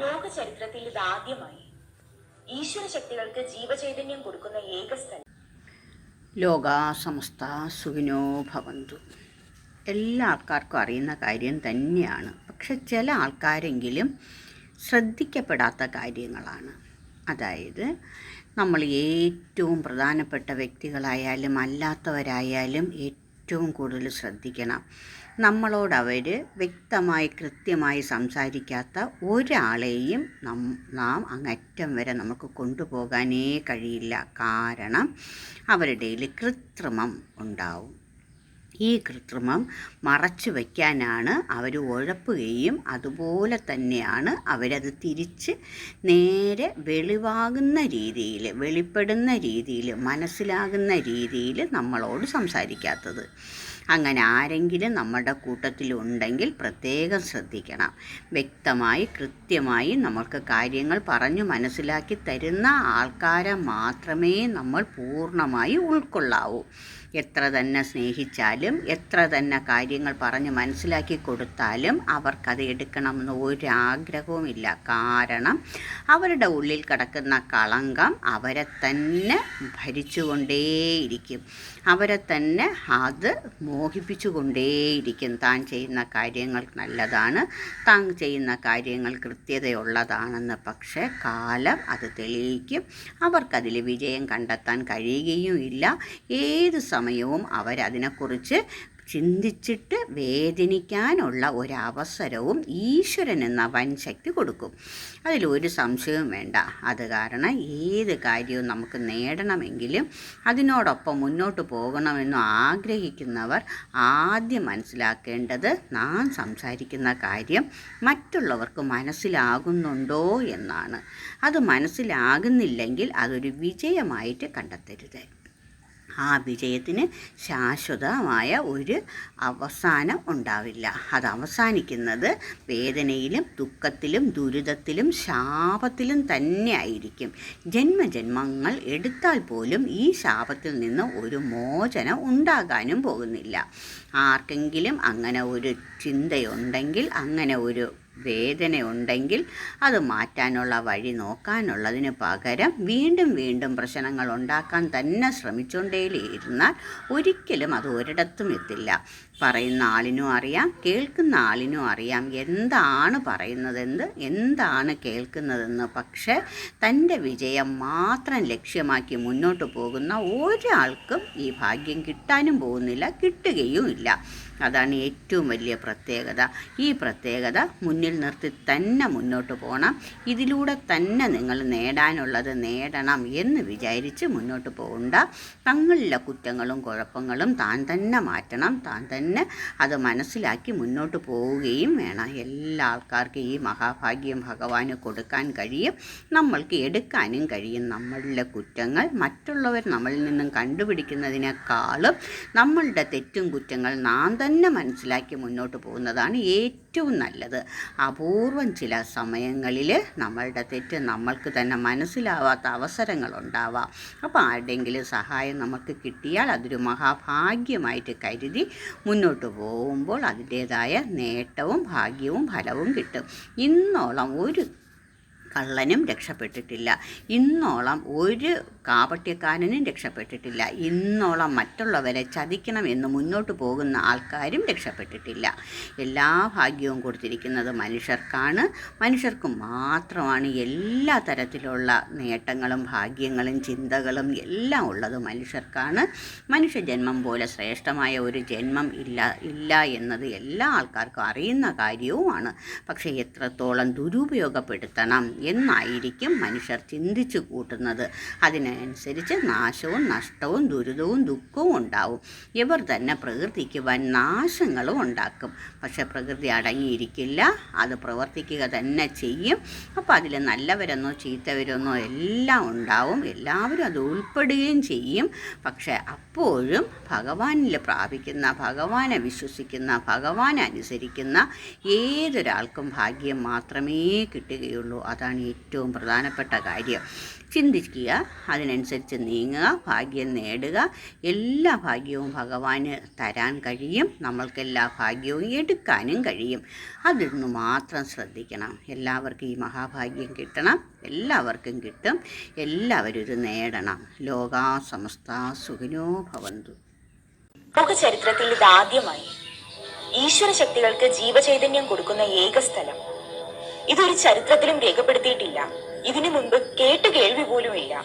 ലോക ചരിത്രത്തിൽ ഇതാദ്യമായി ഈശ്വര ശക്തികൾക്ക് ജീവചൈതന്യം കൊടുക്കുന്ന ഏക സ്ഥലം ലോകാ സമസ്ത സുഖിനോ ഭവന്തു. എല്ലാ ആൾക്കാർക്കും അറിയുന്ന കാര്യം തന്നെയാണ്. പക്ഷെ ചില ആൾക്കാരെങ്കിലും ശ്രദ്ധിക്കപ്പെടാത്ത കാര്യങ്ങളാണ്. അതായത് നമ്മൾ ഏറ്റവും പ്രധാനപ്പെട്ട വ്യക്തികളായാലും അല്ലാത്തവരായാലും ഏറ്റവും കൂടുതൽ ശ്രദ്ധിക്കണം. നമ്മളോട് അവർ വ്യക്തമായി കൃത്യമായി സംസാരിക്കാത്ത ഒരാളെയും നം നാം അങ്ങറ്റം വരെ നമുക്ക് കൊണ്ടുപോകാനേ കഴിയില്ല. കാരണം അവരുടെ കൃത്രിമം ഉണ്ടാവും. ഈ കൃത്രിമം മറച്ചു വയ്ക്കാനാണ് അവർ ഉഴപ്പുകയും അതുപോലെ തന്നെയാണ് അവരത് തിരിച്ച് നേരെ വെളിവാകുന്ന രീതിയിൽ വെളിപ്പെടുന്ന രീതിയിൽ മനസ്സിലാകുന്ന രീതിയിൽ നമ്മളോട് സംസാരിക്കാത്തത്. അങ്ങനെ ആരെങ്കിലും നമ്മുടെ കൂട്ടത്തിലുണ്ടെങ്കിൽ പ്രത്യേകം ശ്രദ്ധിക്കണം. വ്യക്തമായി കൃത്യമായി നമ്മൾക്ക് കാര്യങ്ങൾ പറഞ്ഞു മനസ്സിലാക്കി തരുന്ന ആൾക്കാരെ മാത്രമേ നമ്മൾ പൂർണമായി ഉൾക്കൊള്ളാവൂ. എത്ര തന്നെ സ്നേഹിച്ചാലും എത്ര തന്നെ കാര്യങ്ങൾ പറഞ്ഞ് മനസ്സിലാക്കി കൊടുത്താലും അവർക്കത് എടുക്കണമെന്ന് ഒരാഗ്രഹവുമില്ല. കാരണം അവരുടെ ഉള്ളിൽ കിടക്കുന്ന കളങ്കം അവരെ തന്നെ ഭരിച്ചുകൊണ്ടേയിരിക്കും. അവരെ തന്നെ അത് മോഹിപ്പിച്ചുകൊണ്ടേയിരിക്കും. താൻ ചെയ്യുന്ന കാര്യങ്ങൾ നല്ലതാണ്. താൻ ചെയ്യുന്ന കാര്യങ്ങൾ കൃത്യതയുള്ളതാണെന്ന് പക്ഷേ കാലം അത് തെളിയിക്കും. അവർക്കതിൽ വിജയം കണ്ടെത്താൻ കഴിയുകയും ഇല്ല ഏത് സമയവും അവരതിനെക്കുറിച്ച് ചിന്തിച്ചിട്ട് വേദനിക്കാനുള്ള ഒരവസരവും ഈശ്വരൻ എന്ന വൻ ശക്തി കൊടുക്കും അതിലൊരു സംശയവും വേണ്ട. അത് കാരണം ഏത് കാര്യവും നമുക്ക് നേടണമെങ്കിലും അതിനോടൊപ്പം മുന്നോട്ട് പോകണമെന്ന് ആഗ്രഹിക്കുന്നവർ ആദ്യം മനസ്സിലാക്കേണ്ടത് നാം സംസാരിക്കുന്ന കാര്യം മറ്റുള്ളവർക്ക് മനസ്സിലാകുന്നുണ്ടോ എന്നാണ്. അത് മനസ്സിലാകുന്നില്ലെങ്കിൽ അതൊരു വിജയമായിട്ട് കണ്ടെത്തരുത്. ആ വിജയത്തിന് ശാശ്വതമായ ഒരു അവസാനം ഉണ്ടാവില്ല. അത് അവസാനിക്കുന്നത് വേദനയിലും ദുഃഖത്തിലും ദുരിതത്തിലും ശാപത്തിലും തന്നെ ആയിരിക്കും. ജന്മജന്മങ്ങൾ എടുത്താൽ പോലും ഈ ശാപത്തിൽ നിന്ന് ഒരു മോചനം ഉണ്ടാകാനും പോകുന്നില്ല. ആർക്കെങ്കിലും അങ്ങനെ ഒരു ചിന്തയുണ്ടെങ്കിൽ അങ്ങനെ ഒരു വേദനയുണ്ടെങ്കിൽ അത് മാറ്റാനുള്ള വഴി നോക്കാനുള്ളതിന് പകരം വീണ്ടും വീണ്ടും പ്രശ്നങ്ങൾ ഉണ്ടാക്കാൻ തന്നെ ശ്രമിച്ചുകൊണ്ടേയിരുന്നാൽ ഒരിക്കലും അത് ഒരിടത്തും എത്തില്ല. പറയുന്ന ആളിനും അറിയാം കേൾക്കുന്ന ആളിനും അറിയാം എന്താണ് പറയുന്നതെന്ന് എന്താണ് കേൾക്കുന്നതെന്ന്. പക്ഷേ തന്റെ വിജയം മാത്രം ലക്ഷ്യമാക്കി മുന്നോട്ട് പോകുന്ന ഒരാൾക്കും ഈ ഭാഗ്യം കിട്ടാനും പോകുന്നില്ല കിട്ടുകയും ഇല്ല അതാണ് ഏറ്റവും വലിയ പ്രത്യേകത. ഈ പ്രത്യേകത മുന്നിൽ നിർത്തി തന്നെ മുന്നോട്ട് പോകണം ഇതിലൂടെ തന്നെ നിങ്ങൾ നേടാനുള്ളത് നേടണം എന്ന് വിചാരിച്ച് മുന്നോട്ട് പോകണ്ട. തങ്ങളിലെ കുറ്റങ്ങളും കുഴപ്പങ്ങളും താൻ തന്നെ മാറ്റണം. താൻ തന്നെ അത് മനസ്സിലാക്കി മുന്നോട്ട് പോവുകയും വേണം. എല്ലാ ആൾക്കാർക്കും ഈ മഹാഭാഗ്യം ഭഗവാന് കൊടുക്കാൻ കഴിയും. നമ്മൾക്ക് എടുക്കാനും കഴിയും. നമ്മളിലെ കുറ്റങ്ങൾ മറ്റുള്ളവർ നമ്മളിൽ നിന്നും കണ്ടുപിടിക്കുന്നതിനേക്കാളും നമ്മളുടെ തെറ്റും കുറ്റങ്ങൾ നാം തന്നെ മനസ്സിലാക്കി മുന്നോട്ട് പോകുന്നതാണ് ഏറ്റവും നല്ലത്. അപൂർവം ചില സമയങ്ങളിൽ നമ്മളുടെ തെറ്റ് നമ്മൾക്ക് തന്നെ മനസ്സിലാവാത്ത അവസരങ്ങളുണ്ടാവാം. അപ്പോൾ ആരുടെയെങ്കിലും സഹായം നമുക്ക് കിട്ടിയാൽ അതൊരു മഹാഭാഗ്യമായിട്ട് കരുതി മുന്നോട്ട് പോകുമ്പോൾ അതിന്റേതായ നേട്ടവും ഭാഗ്യവും ഫലവും കിട്ടും. ഇന്നോളം ഒരു കള്ളനും രക്ഷപ്പെട്ടിട്ടില്ല. ഇന്നോളം ഒരു കാപട്യക്കാരനും രക്ഷപ്പെട്ടിട്ടില്ല. ഇന്നോളം മറ്റുള്ളവരെ ചതിക്കണമെന്ന് മുന്നോട്ട് പോകുന്ന ആൾക്കാരും രക്ഷപ്പെട്ടിട്ടില്ല. എല്ലാ ഭാഗ്യവും കൊടുത്തിരിക്കുന്നത് മനുഷ്യർക്കാണ്. മനുഷ്യർക്ക് മാത്രമാണ് എല്ലാ തരത്തിലുള്ള നേട്ടങ്ങളും ഭാഗ്യങ്ങളും ചിന്തകളും എല്ലാം ഉള്ളത് മനുഷ്യർക്കാണ്. മനുഷ്യജന്മം പോലെ ശ്രേഷ്ഠമായ ഒരു ജന്മം ഇല്ല ഇല്ല എന്നത് എല്ലാ ആൾക്കാർക്കും അറിയുന്ന കാര്യവുമാണ്. പക്ഷേ എത്രത്തോളം ദുരുപയോഗപ്പെടുത്തണം എന്നായിരിക്കും മനുഷ്യർ ചിന്തിച്ചു കൂട്ടുന്നത്. അതിനനുസരിച്ച് നാശവും നഷ്ടവും ദുരിതവും ദുഃഖവും ഉണ്ടാവും. ഇവർ തന്നെ പ്രകൃതിക്ക് വൻ നാശങ്ങളും ഉണ്ടാക്കും. പക്ഷെ പ്രകൃതി അടങ്ങിയിരിക്കില്ല. അത് പ്രവർത്തിക്കുക തന്നെ ചെയ്യും. അപ്പോൾ അതിൽ നല്ലവരെന്നോ ചീത്തവരെന്നോ എല്ലാം ഉണ്ടാവും. എല്ലാവരും അത് ഉൾപ്പെടുകയും ചെയ്യും. പക്ഷെ അപ്പോഴും ഭഗവാനിൽ പ്രാപിക്കുന്ന ഭഗവാനെ വിശ്വസിക്കുന്ന ഭഗവാനെ അനുസരിക്കുന്ന ഏതൊരാൾക്കും ഭാഗ്യം മാത്രമേ കിട്ടുകയുള്ളൂ. അതാണ് ഏറ്റവും പ്രധാനപ്പെട്ട കാര്യം. ചിന്തിക്കുക അതിനനുസരിച്ച് നീങ്ങുക ഭാഗ്യം നേടുക. എല്ലാ ഭാഗ്യവും ഭഗവാന് തരാൻ കഴിയും. നമ്മൾക്കെല്ലാ ഭാഗ്യവും എടുക്കാനും കഴിയും. അതൊന്ന് മാത്രം ശ്രദ്ധിക്കണം. എല്ലാവർക്കും ഈ മഹാഭാഗ്യം കിട്ടണം. എല്ലാവർക്കും കിട്ടും. എല്ലാവരും ഇത് നേടണം. ലോകാ സമസ്ത സുഖിനോ ഭവന്തു. ലോക ചരിത്രത്തിൽ ഇതാദ്യമായി ഈശ്വര ശക്തികൾക്ക് ജീവചൈതന്യം കൊടുക്കുന്ന ഏക സ്ഥലം. ഇതൊരു ചരിത്രത്തിലും രേഖപ്പെടുത്തിയിട്ടില്ല. ഇതിനു മുൻപ് കേട്ട് കേൾവി പോലുമില്ല.